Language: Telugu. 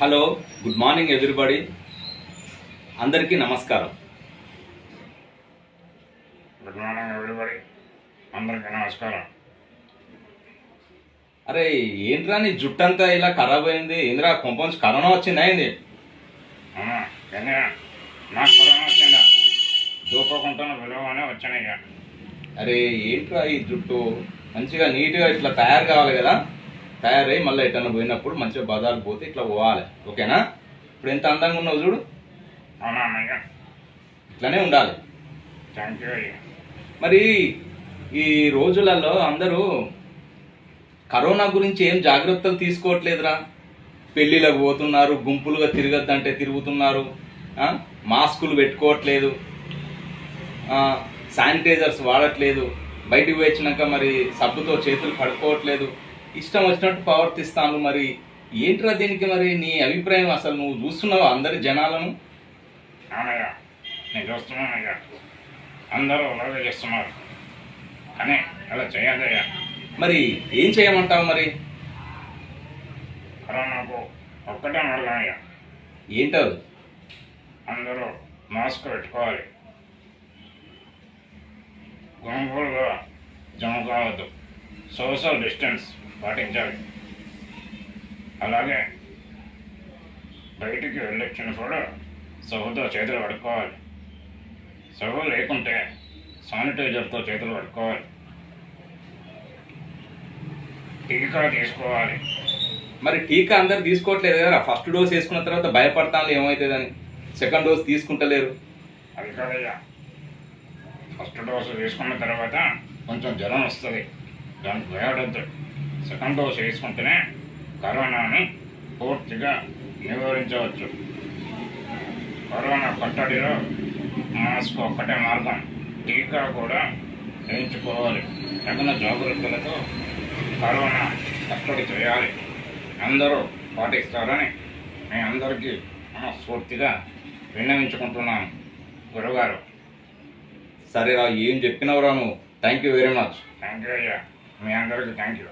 Hello good morning everybody. అందరికీ నమస్కారం. Good morning everybody. అందరికీ నమస్కారం. అరే ఏంట్రా నీ జుట్టంతా ఇలా ఖరాబ్ అయింది? ఏంద్రా కొంపంచి కరోనా వచ్చిందా కానీ నాకు కరోనా వచ్చిందా? విలువనే వచ్చినాయి అరే ఏంట్రా ఈ జుట్టు? మంచిగా నీట్గా ఇట్లా తయారు కావాలి కదా? తయారై మళ్ళీ ఎటన్నా పోయినప్పుడు మంచిగా బజార్కి పోతే ఇట్లా పోవాలి. ఓకేనా? ఇప్పుడు ఎంత అందంగా ఉన్నావు చూడు. ఇట్లానే ఉండాలి. మరి ఈ రోజులలో అందరూ కరోనా గురించి ఏం జాగ్రత్తలు తీసుకోవట్లేదురా. పెళ్ళిళ్ళకు పోతున్నారు గుంపులుగా తిరగద్దంటే తిరుగుతున్నారు? మాస్కులు పెట్టుకోవట్లేదు శానిటైజర్స్ వాడట్లేదు బయటికి వచ్చినాక మరి సబ్బుతో చేతులు కడుక్కోవట్లేదు. ఇష్టం వచ్చినట్టు ప్రవర్తిస్తాను. మరి ఏంట్రా దీనికి మరి నీ అభిప్రాయం అసలు? నువ్వు చూస్తున్నావు అందరి జనాలను? అవునయ్య నేను చూస్తున్నానయ్యా అందరూ అలాగే చేస్తున్నారు. కానీ అలా చేయాలయ్యా. మరి ఏం చేయమంటావు మరి? కరోనాకు ఒక్కటే మార్గమయ్యా ఏంటది? అందరూ మాస్క్ పెట్టుకోవాలి. గుంపులుగా జమ కావద్దు. సోషల్ డిస్టెన్స్ పాటించాలి. అలాగే బయటికి వెళ్ళొచ్చినప్పుడు సబ్బుతో చేతులు కడుక్కోవాలి. సబ్బు లేకుంటే శానిటైజర్తో చేతులు కడుక్కోవాలి. టీకా తీసుకోవాలి. మరి టీకా అందరు తీసుకోవట్లేదు కదా ఫస్ట్ డోస్ వేసుకున్న తర్వాత భయపడతాను ఏమవుతుందని సెకండ్ డోస్ తీసుకుంటలేరు. అది కాదయ్యా. ఫస్ట్ డోసు తీసుకున్న తర్వాత కొంచెం జ్వరం వస్తుంది. దానికి భయపడద్దు. సెకండ్ డోస్ వేసుకుంటేనే కరోనాని పూర్తిగా నివారించవచ్చు. కరోనా కట్టడిలో మాస్క్ ఒక్కటే మార్గం. టీకా కూడా వేయించుకోవాలి. తగిన జాగ్రత్తలతో కరోనా కట్టడి చేయాలి. అందరూ పాటిస్తారని మీ అందరికీ మనస్ఫూర్తిగా విన్నవించుకుంటున్నాను. గురుగారు. సరేరా ఏం చెప్పినవరా నువ్వు? Thank you very much thank you అయ్యా. మీ అందరికీ థ్యాంక్ యూ